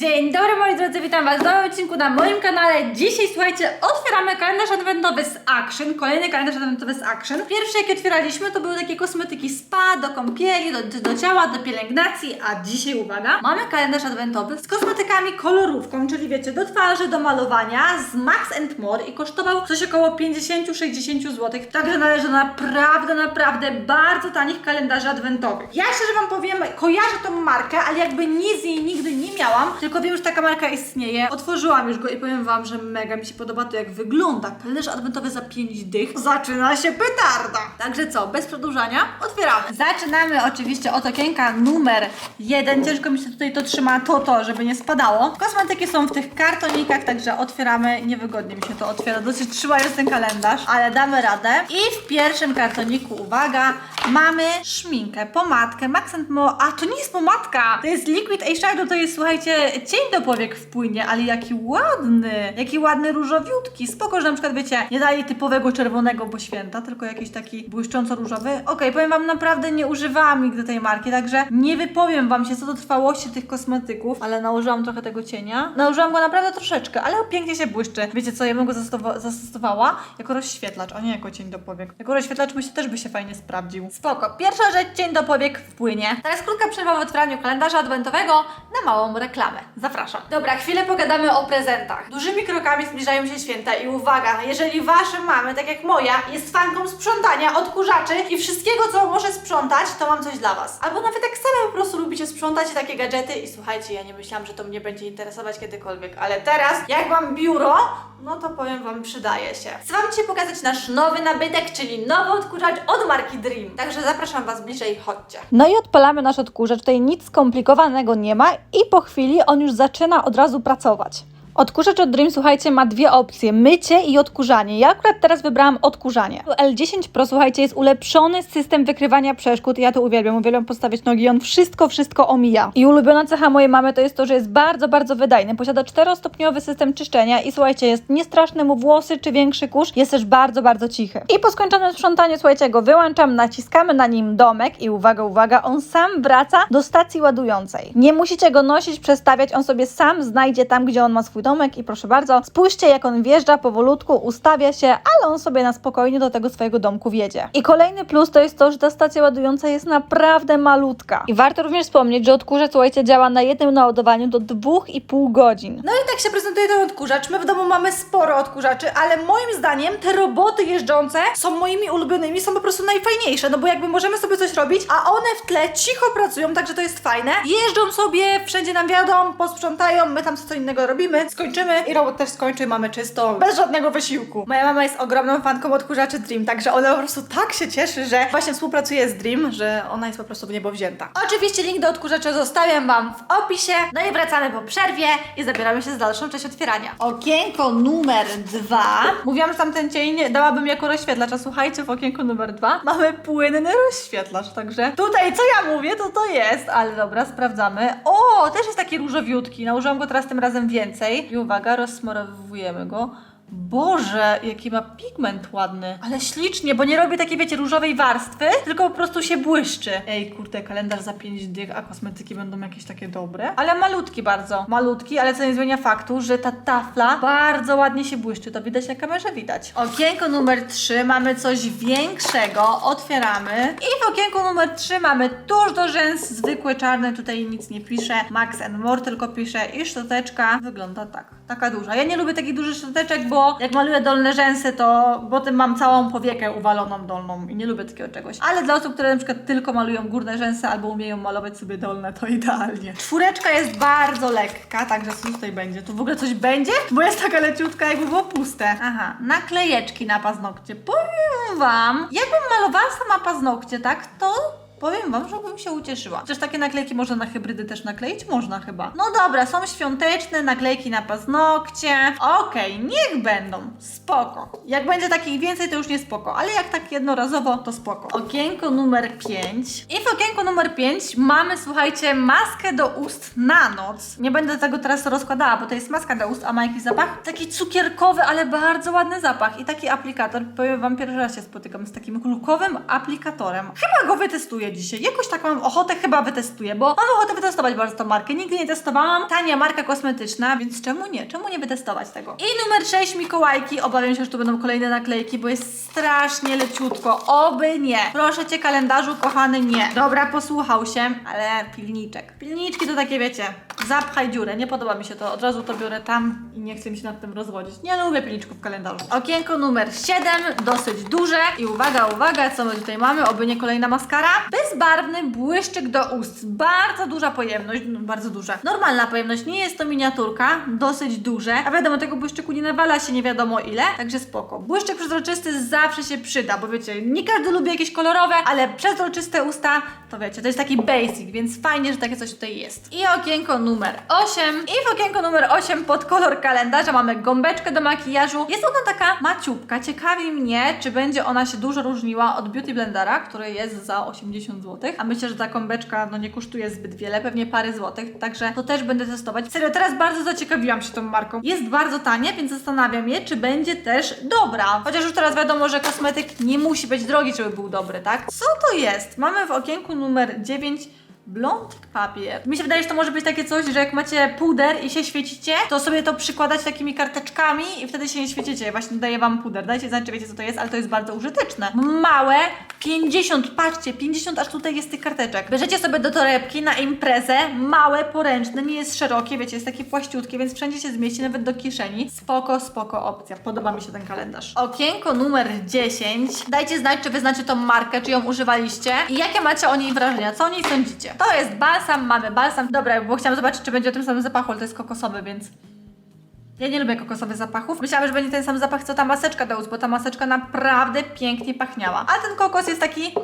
Dzień dobry moi drodzy, witam was w nowym odcinku na moim kanale. Dzisiaj słuchajcie, otwieramy kalendarz adwentowy z Action, kolejny kalendarz adwentowy z Action. Pierwszy jaki otwieraliśmy to były takie kosmetyki spa, do kąpieli, do, do ciała, do pielęgnacji, a dzisiaj uwaga, mamy kalendarz adwentowy z kosmetykami kolorówką, czyli wiecie, do twarzy, do malowania z Max More i kosztował coś około 50-60 zł, także należy naprawdę, naprawdę bardzo tanich kalendarzy adwentowych. Ja szczerze wam powiem, kojarzę tą markę, ale jakby nic niej nigdy nie miałam, tylko wiem, że taka marka istnieje. Otworzyłam już go i powiem wam, że mega mi się podoba to, jak wygląda. Kalendarz adwentowy za 5 dych. Zaczyna się petarda. Także co, bez przedłużania, otwieramy. Zaczynamy oczywiście od okienka numer 1. Ciężko mi się tutaj to trzyma, to to, żeby nie spadało. Kosmetyki są w tych kartonikach, także otwieramy. Niewygodnie mi się to otwiera, dosyć trzymając ten kalendarz, ale damy radę. I w pierwszym kartoniku, uwaga, mamy szminkę, pomadkę Max More. A, to nie jest pomadka, to jest Liquid Eyeshadow, to jest, słuchajcie, cień do powiek wpłynie, ale jaki ładny, jaki ładny różowiutki. Spoko, że na przykład, wiecie, nie dali typowego czerwonego, bo święta, tylko jakiś taki błyszcząco-różowy. Okej, powiem wam, naprawdę nie używałam nigdy tej marki, także nie wypowiem wam się co do trwałości tych kosmetyków, ale nałożyłam trochę tego cienia. Nałożyłam go naprawdę troszeczkę, ale pięknie się błyszczy. Wiecie co, ja bym go zastosowa- zastosowała jako rozświetlacz, a nie jako cień do powiek. Jako rozświetlacz myślę też by się fajnie sprawdził. Spoko. Pierwsza rzecz, cień do powiek wpłynie. Teraz krótka przerwa w otwieraniu kalendarza adwentowego na małą reklamę. Zapraszam. Dobra, chwilę pogadamy o prezentach. Dużymi krokami zbliżają się święta i uwaga, jeżeli wasze mamy, tak jak moja, jest fanką sprzątania, odkurzaczy i wszystkiego, co może sprzątać, to mam coś dla was. Albo nawet tak same po prostu lubicie sprzątać takie gadżety i słuchajcie, ja nie myślałam, że to mnie będzie interesować kiedykolwiek, ale teraz, jak mam biuro, no to powiem wam, przydaje się. Chcę wam dzisiaj pokazać nasz nowy nabytek, czyli nowy odkurzacz od marki Dream. Także zapraszam was bliżej, chodźcie. No i odpalamy nasz odkurzacz. Tutaj nic skomplikowanego nie ma i po chwili on już zaczyna od razu pracować. Odkurzacz od Dream, słuchajcie, ma dwie opcje: mycie i odkurzanie. Ja akurat teraz wybrałam odkurzanie. L10 Pro, słuchajcie, jest ulepszony system wykrywania przeszkód. Ja to uwielbiam, uwielbiam postawiać nogi. On wszystko, wszystko omija. I ulubiona cecha mojej mamy to jest to, że jest bardzo, bardzo wydajny. Posiada czterostopniowy system czyszczenia i słuchajcie, jest niestraszny mu włosy czy większy kurz. Jest też bardzo, bardzo cichy. I po skończonym sprzątaniu, słuchajcie, go wyłączam, naciskamy na nim domek i uwaga, uwaga, on sam wraca do stacji ładującej. Nie musicie go nosić, przestawiać, on sobie sam znajdzie tam, gdzie on ma swój domek i proszę bardzo, spójrzcie jak on wjeżdża powolutku, ustawia się, ale on sobie na spokojnie do tego swojego domku wjedzie. I kolejny plus to jest to, że ta stacja ładująca jest naprawdę malutka. I warto również wspomnieć, że odkurzacz, słuchajcie, działa na jednym naładowaniu do 2,5 godzin. No i tak się prezentuje ten odkurzacz. My w domu mamy sporo odkurzaczy, ale moim zdaniem te roboty jeżdżące są moimi ulubionymi, są po prostu najfajniejsze, no bo jakby możemy sobie coś robić, a one w tle cicho pracują, także to jest fajne. Jeżdżą sobie, wszędzie nam wiadomo, posprzątają, my tam co innego robimy, skończymy i robot też skończy mamy czysto, bez żadnego wysiłku. Moja mama jest ogromną fanką odkurzaczy Dream, także ona po prostu tak się cieszy, że właśnie współpracuje z Dream, że ona jest po prostu w niebo wzięta. Oczywiście link do odkurzacza zostawiam Wam w opisie. No i wracamy po przerwie i zabieramy się z dalszą część otwierania. Okienko numer dwa. Mówiłam, że tamten cień dałabym jako rozświetlacz, a słuchajcie, w okienku numer dwa mamy płynny rozświetlacz, także tutaj co ja mówię, to to jest, ale dobra, sprawdzamy. O, też jest taki różowiutki, nałożyłam go teraz tym razem więcej. I uwaga, rozsmarowujemy go. Boże, jaki ma pigment ładny. Ale ślicznie, bo nie robi takiej, wiecie, różowej warstwy, tylko po prostu się błyszczy. Ej, kurde, kalendarz za 5 dych, a kosmetyki będą jakieś takie dobre. Ale malutki bardzo. Malutki, ale co nie zmienia faktu, że ta tafla bardzo ładnie się błyszczy. To widać na kamerze, widać. Okienko numer 3 mamy coś większego. Otwieramy. I w okienku numer 3 mamy tuż do rzęs, zwykły czarny, tutaj nic nie pisze. Max and More, tylko pisze i szczoteczka wygląda tak. Taka duża. Ja nie lubię takich dużych szczoteczek, bo jak maluję dolne rzęsy, to potem mam całą powiekę uwaloną dolną i nie lubię takiego czegoś. Ale dla osób, które na przykład tylko malują górne rzęsy albo umieją malować sobie dolne, to idealnie. Czwóreczka jest bardzo lekka, także co tutaj będzie? Tu w ogóle coś będzie? Bo jest taka leciutka, jakby było puste. Aha, naklejeczki na paznokcie. Powiem wam, jakbym malowała sama paznokcie, tak, to Powiem wam, że bym się ucieszyła. Chociaż takie naklejki można na hybrydy też nakleić? Można chyba. No dobra, są świąteczne naklejki na paznokcie. Okej, niech będą. Spoko. Jak będzie takich więcej, to już nie spoko. Ale jak tak jednorazowo, to spoko. Okienko numer 5. I w okienku numer 5 mamy, słuchajcie, maskę do ust na noc. Nie będę tego teraz rozkładała, bo to jest maska do ust, a ma jakiś zapach? Taki cukierkowy, ale bardzo ładny zapach. I taki aplikator. Powiem wam, pierwszy raz się spotykam z takim lukowym aplikatorem. Chyba go wytestuję. Wytestuję dzisiaj. Jakoś tak mam ochotę, chyba wytestuję, bo mam ochotę wytestować bardzo tą markę. Nigdy nie testowałam. Tania marka kosmetyczna, więc czemu nie? Czemu nie wytestować tego? I numer 6 Mikołajki. Obawiam się, że tu będą kolejne naklejki, bo jest strasznie leciutko. Oby nie. Proszę cię, kalendarzu kochany, nie. Dobra, posłuchał się, ale pilniczek. Pilniczki to takie, wiecie, zapchaj dziurę. Nie podoba mi się to. Od razu to biorę tam i nie chcę mi się nad tym rozwodzić. Nie lubię pilniczków w kalendarzu. Okienko numer 7, dosyć duże. I uwaga, uwaga, co my tutaj mamy? Oby nie kolejna maskara. Bezbarwny błyszczyk do ust. Bardzo duża pojemność, no, bardzo duża. Normalna pojemność, nie jest to miniaturka, dosyć duże. A wiadomo, tego błyszczyku nie nawala się nie wiadomo ile, także spoko. Błyszczyk przezroczysty zawsze się przyda, bo wiecie, nie każdy lubi jakieś kolorowe, ale przezroczyste usta, to wiecie, to jest taki basic, więc fajnie, że takie coś tutaj jest. I okienko numer 8. I w okienko numer 8 pod kolor kalendarza mamy gąbeczkę do makijażu. Jest ona taka maciubka. Ciekawi mnie, czy będzie ona się dużo różniła od Beauty Blendera, który jest za 80 zł. A myślę, że ta gąbeczka no nie kosztuje zbyt wiele, pewnie parę złotych, także to też będę testować. Serio, teraz bardzo zaciekawiłam się tą marką. Jest bardzo tanie, więc zastanawiam się, czy będzie też dobra. Chociaż już teraz wiadomo, że kosmetyk nie musi być drogi, żeby był dobry, tak? Co to jest? Mamy w okienku numer 9 Blond papier. Mi się wydaje, że to może być takie coś, że jak macie puder i się świecicie, to sobie to przykładać takimi karteczkami i wtedy się nie świecicie. Właśnie daję wam puder. Dajcie znać, czy wiecie co to jest, ale to jest bardzo użyteczne. Małe, 50, patrzcie, 50 aż tutaj jest tych karteczek. Bierzecie sobie do torebki na imprezę, małe, poręczne, nie jest szerokie, wiecie, jest takie płaściutkie, więc wszędzie się zmieści, nawet do kieszeni. Spoko, spoko opcja. Podoba mi się ten kalendarz. Okienko numer 10. Dajcie znać, czy wy znacie tą markę, czy ją używaliście i jakie macie o niej wrażenia, co o niej sądzicie. To jest balsam, mamy balsam. Dobra, bo chciałam zobaczyć, czy będzie o tym samym zapachu, ale to jest kokosowy, więc... Ja nie lubię kokosowych zapachów. Myślałam, że będzie ten sam zapach, co ta maseczka do ust, bo ta maseczka naprawdę pięknie pachniała. A ten kokos jest taki...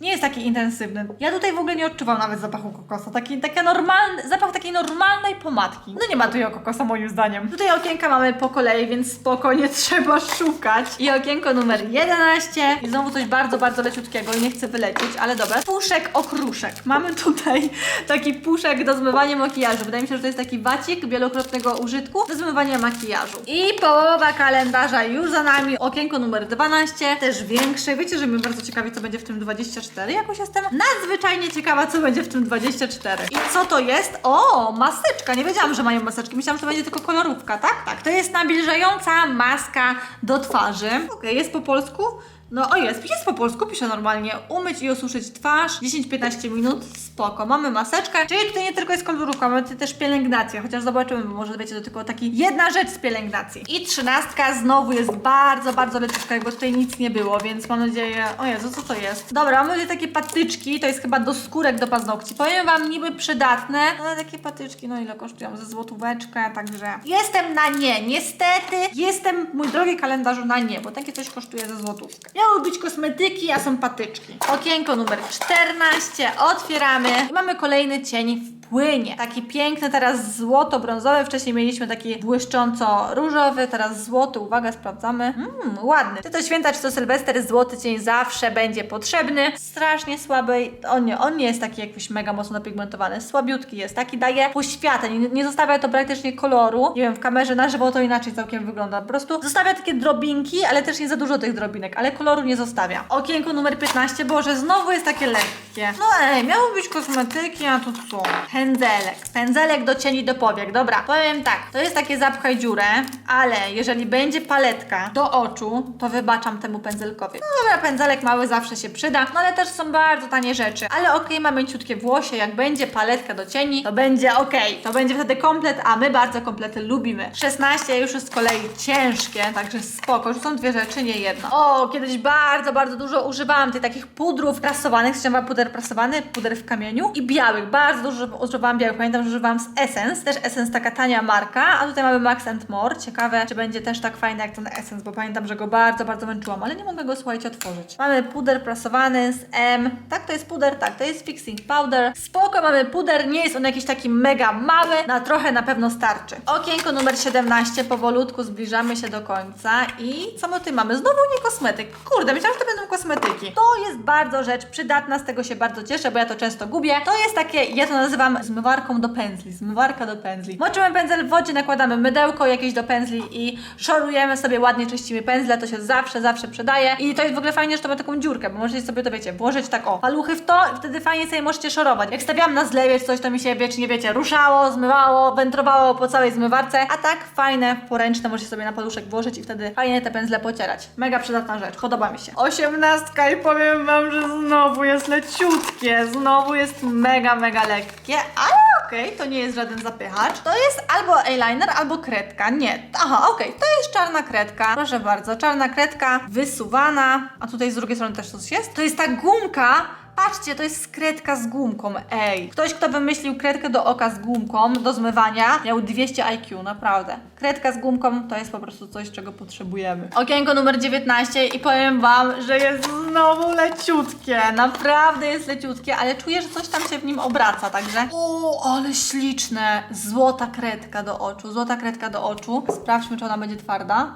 Nie jest taki intensywny. Ja tutaj w ogóle nie odczuwam nawet zapachu kokosa. Taki, taka normalny, zapach takiej normalnej pomadki. No nie ma tu kokosa moim zdaniem. Tutaj okienka mamy po kolei, więc spokojnie trzeba szukać. I okienko numer 11. I znowu coś bardzo, bardzo leciutkiego i nie chcę wylecieć, ale dobra. Puszek okruszek. Mamy tutaj taki puszek do zmywania makijażu. Wydaje mi się, że to jest taki wacik wielokrotnego użytku do zmywania makijażu. I połowa kalendarza już za nami. Okienko numer 12, też większe. Wiecie, że mnie bardzo ciekawi, co będzie w tym 24. Jakoś jestem nadzwyczajnie ciekawa, co będzie w tym 24. I co to jest? O, maseczka. Nie wiedziałam, że mają maseczki. Myślałam, że to będzie tylko kolorówka, tak? Tak, to jest nawilżająca maska do twarzy. Okej, jest po polsku. No o jest, jest po polsku, pisze normalnie. Umyć i osuszyć twarz 10-15 minut, spoko. Mamy maseczkę, czyli tutaj nie tylko jest kolorówka, mamy też pielęgnację, chociaż zobaczymy, bo może wiecie, to tylko taki jedna rzecz z pielęgnacji. I trzynastka znowu jest bardzo, bardzo leciutka, jakby tutaj nic nie było, więc mam nadzieję... O Jezu, co to jest? Dobra, mamy tutaj takie patyczki, to jest chyba do skórek do paznokci. Powiem Wam, niby przydatne, ale takie patyczki, no ile kosztują? Ze złotóweczkę, także... Jestem na nie, niestety jestem, mój drogi kalendarzu, na nie, bo takie coś kosztuje ze złotówkę. Miały być kosmetyki, a są patyczki. Okienko numer 14, otwieramy i mamy kolejny cień płynie. Taki piękny, teraz złoto-brązowy, wcześniej mieliśmy taki błyszcząco-różowy, teraz złoty, uwaga, sprawdzamy. Mmm, ładny. Czy to święta, czy to sylwester, złoty cień zawsze będzie potrzebny. Strasznie słaby, on nie, on nie jest taki jakiś mega mocno napigmentowany, słabiutki jest, taki daje poświatę, nie, nie zostawia to praktycznie koloru. Nie wiem, w kamerze na żywo to inaczej całkiem wygląda. Po prostu zostawia takie drobinki, ale też nie za dużo tych drobinek, ale koloru nie zostawia. Okienko numer 15, Boże, znowu jest takie lekkie. No ej, miało być kosmetyki, a tu co? Pędzelek. Pędzelek do cieni do powiek. Dobra, powiem tak, to jest takie zapchaj dziurę, ale jeżeli będzie paletka do oczu, to wybaczam temu pędzelkowi. No dobra, pędzelek mały zawsze się przyda, no ale też są bardzo tanie rzeczy. Ale okej, mamy ciutkie włosie, jak będzie paletka do cieni, to będzie okej. To będzie wtedy komplet, a my bardzo komplety lubimy. 16 już jest z kolei ciężkie, także spoko. Są dwie rzeczy, nie jedno. O, kiedyś bardzo, bardzo dużo używałam tych takich pudrów prasowanych, chciałam puder prasowany, puder w kamieniu i białych. Bardzo dużo używałam białych. Pamiętam, że używałam z Essence, też Essence taka tania marka, a tutaj mamy Max and More. Ciekawe, czy będzie też tak fajny jak ten Essence, bo pamiętam, że go bardzo, bardzo męczyłam, ale nie mogę go, słuchajcie, otworzyć. Mamy puder prasowany z M. Tak, to jest puder, tak, to jest fixing powder. Spoko, mamy puder, nie jest on jakiś taki mega mały, na trochę na pewno starczy. Okienko numer 17, powolutku zbliżamy się do końca i co my tutaj mamy? Znowu nie kosmetyk. Kurde, myślałam, że to będą kosmetyki. To jest bardzo rzecz przydatna, z tego się bardzo cieszę, bo ja to często gubię. To jest takie, ja to nazywam zmywarką do pędzli. Zmywarka do pędzli. Moczymy pędzel w wodzie, nakładamy mydełko jakieś do pędzli i szorujemy sobie, ładnie czyścimy pędzle, to się zawsze, zawsze przydaje. I to jest w ogóle fajnie, że to ma taką dziurkę, bo możecie sobie to, wiecie, włożyć tak o, paluchy w to i wtedy fajnie sobie możecie szorować. Jak stawiam na zlewie coś, to mi się wiecznie, wiecie, ruszało, zmywało, wędrowało po całej zmywarce, a tak fajne, poręczne możecie sobie na paluszek włożyć i wtedy fajnie te pędzle pocierać. Mega przydatna rzecz, podoba mi się. Osiemnastka i powiem wam, że znowu jest leciutkie, znowu jest mega, mega lekkie, ale okej, to nie jest żaden zapychacz. To jest albo eyeliner, albo kredka. Nie, aha, okej, to jest czarna kredka. Proszę bardzo, czarna kredka wysuwana, a tutaj z drugiej strony też coś jest. To jest ta gumka, Patrzcie, to jest kredka z gumką. Ej, ktoś, kto wymyślił kredkę do oka z gumką do zmywania, miał 200 IQ, naprawdę. Kredka z gumką to jest po prostu coś, czego potrzebujemy. Okienko numer 19 i powiem Wam, że jest znowu leciutkie. Naprawdę jest leciutkie, ale czuję, że coś tam się w nim obraca, także. O, ale śliczne. Złota kredka do oczu, złota kredka do oczu. Sprawdźmy, czy ona będzie twarda.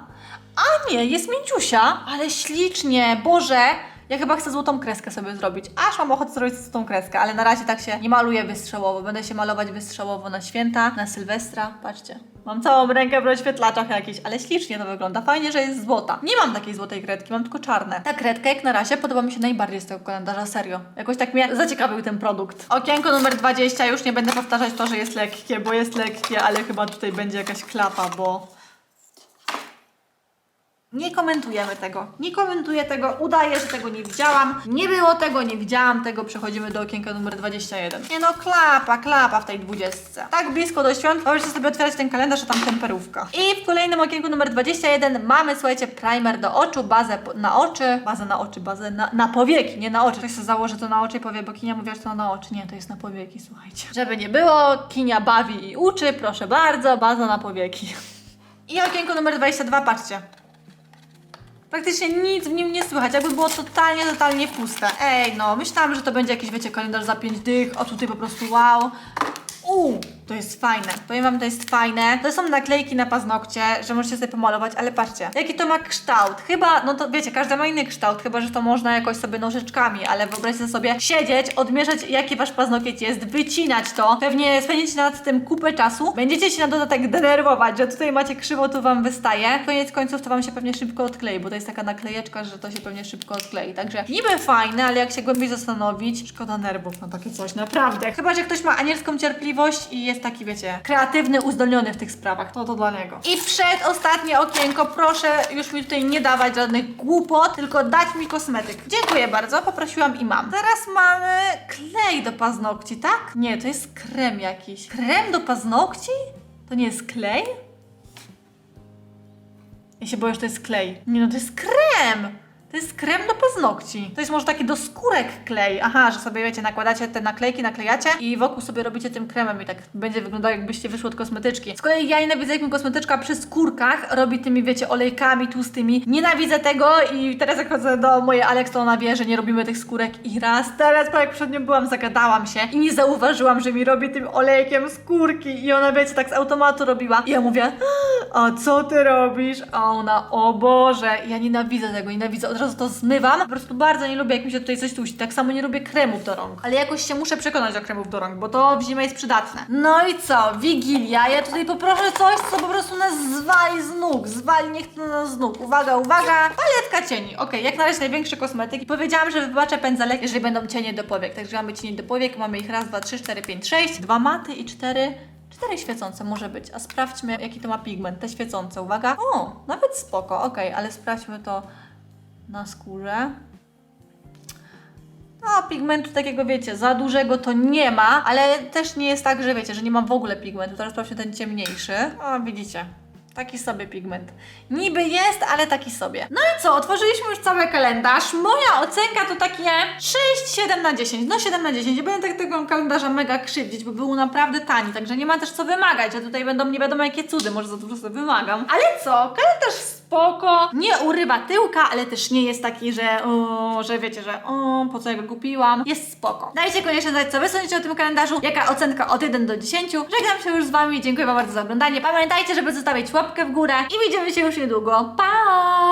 A nie, jest mięciusia, ale ślicznie. Boże, ja chyba chcę złotą kreskę sobie zrobić. Aż mam ochotę zrobić złotą kreskę, ale na razie tak się nie maluję wystrzałowo. Będę się malować wystrzałowo na święta, na Sylwestra. Patrzcie. Mam całą rękę w rozświetlaczach jakichś, ale ślicznie to wygląda. Fajnie, że jest złota. Nie mam takiej złotej kredki, mam tylko czarne. Ta kredka jak na razie podoba mi się najbardziej z tego kalendarza, serio. Jakoś tak mnie zaciekawił ten produkt. Okienko numer 20, już nie będę powtarzać to, że jest lekkie, bo jest lekkie, ale chyba tutaj będzie jakaś klapa, bo... Nie komentujemy tego. Nie komentuję tego. Udaję, że tego nie widziałam. Nie było tego, nie widziałam tego. Przechodzimy do okienka numer 21. Nie no, klapa, klapa w tej 20. Tak blisko do świąt. Możecie sobie otwierać ten kalendarz, a tam temperówka. I w kolejnym okienku numer 21 mamy, słuchajcie, primer do oczu, bazę na oczy. Bazę na oczy, bazę na, na powieki, nie na oczy. Ktoś sobie założy to na oczy i powie, bo Kinia mówiła, że to na oczy. Nie, to jest na powieki, słuchajcie. Żeby nie było, Kinia bawi i uczy, proszę bardzo, baza na powieki. I okienko numer 22, patrzcie. Praktycznie nic w nim nie słychać, jakby było totalnie, totalnie puste. Ej, no, myślałam, że to będzie jakiś, wiecie, kalendarz za 5 dych, a tutaj po prostu wow. Uuu, to jest fajne. Powiem wam, to jest fajne. To są naklejki na paznokcie, że możecie sobie pomalować, ale patrzcie, jaki to ma kształt. Chyba, no to wiecie, każdy ma inny kształt, chyba, że to można jakoś sobie nożyczkami, ale wyobraźcie sobie siedzieć, odmierzać, jaki wasz paznokieć jest, wycinać to. Pewnie spędzicie nad tym kupę czasu. Będziecie się na dodatek denerwować, że tutaj macie krzywo, tu wam wystaje. Koniec końców to wam się pewnie szybko odklei, bo to jest taka naklejeczka, że to się pewnie szybko odklei. Także niby fajne, ale jak się głębiej zastanowić, szkoda nerwów na takie coś, naprawdę. Chyba, że ktoś ma anielską cierpliwość i jest taki, wiecie, kreatywny, uzdolniony w tych sprawach, to to dla niego. I przedostatnie okienko, proszę już mi tutaj nie dawać żadnych głupot, tylko dać mi kosmetyk. Dziękuję bardzo, poprosiłam i mam. Teraz mamy klej do paznokci, tak? Nie, to jest krem jakiś. Krem do paznokci? To nie jest klej? Ja się boję, że to jest klej. Nie no, to jest krem! To jest krem do paznokci. To jest może taki do skórek klej. Aha, że sobie wiecie, nakładacie te naklejki, naklejacie i wokół sobie robicie tym kremem i tak będzie wyglądało jakbyście wyszły od kosmetyczki. Z kolei ja nienawidzę jak mi kosmetyczka przy skórkach robi tymi wiecie olejkami tłustymi. Nienawidzę tego i teraz jak chodzę do mojej Alex to ona wie, że nie robimy tych skórek i raz teraz, bo jak przed nią byłam, zagadałam się i nie zauważyłam, że mi robi tym olejkiem skórki i ona wiecie, tak z automatu robiła i ja mówię, a co ty robisz? A ona, o Boże, ja nienawidzę tego, nienawidzę, od razu to zmywam. Po prostu bardzo nie lubię, jak mi się tutaj coś tuści. Tak samo nie lubię kremów do rąk. Ale jakoś się muszę przekonać do kremów do rąk, bo to w zimę jest przydatne. No i co? Wigilia. Ja tutaj poproszę coś, co po prostu nas zwali z nóg. Zwali, niech to nas z nóg. Uwaga, uwaga. Paletka cieni. Okej, jak na razie największy kosmetyk. I powiedziałam, że wybaczę pędzelek, jeżeli będą cienie do powiek. Także mamy cienie do powiek. Mamy ich raz, dwa, trzy, cztery, pięć, sześć. Dwa maty i cztery Cztery świecące może być, a sprawdźmy jaki to ma pigment, te świecące, uwaga. O, nawet spoko, okej, ale sprawdźmy to na skórze. No, pigmentu takiego, wiecie, za dużego to nie ma, ale też nie jest tak, że wiecie, że nie mam w ogóle pigmentu. Teraz sprawdźmy ten ciemniejszy. O, widzicie. Taki sobie pigment. Niby jest, ale taki sobie. No i co? Otworzyliśmy już cały kalendarz. Moja ocenka to takie 6, 7 na 10. No 7 na 10. Nie będę tak tego kalendarza mega krzywdzić, bo był naprawdę tani, także nie ma też co wymagać, a tutaj będą nie wiadomo jakie cudy, może za dużo sobie wymagam. Ale co? Kalendarz spoko. Nie urywa tyłka, ale też nie jest taki, że o, że wiecie, że o, po co ja go kupiłam. Jest spoko. Dajcie koniecznie znać, co wy sądzicie o tym kalendarzu, jaka ocenka od 1 do 10. Żegnam się już z wami, dziękuję wam bardzo za oglądanie. Pamiętajcie, żeby zostawić łapkę w górę i widzimy się już niedługo. Pa!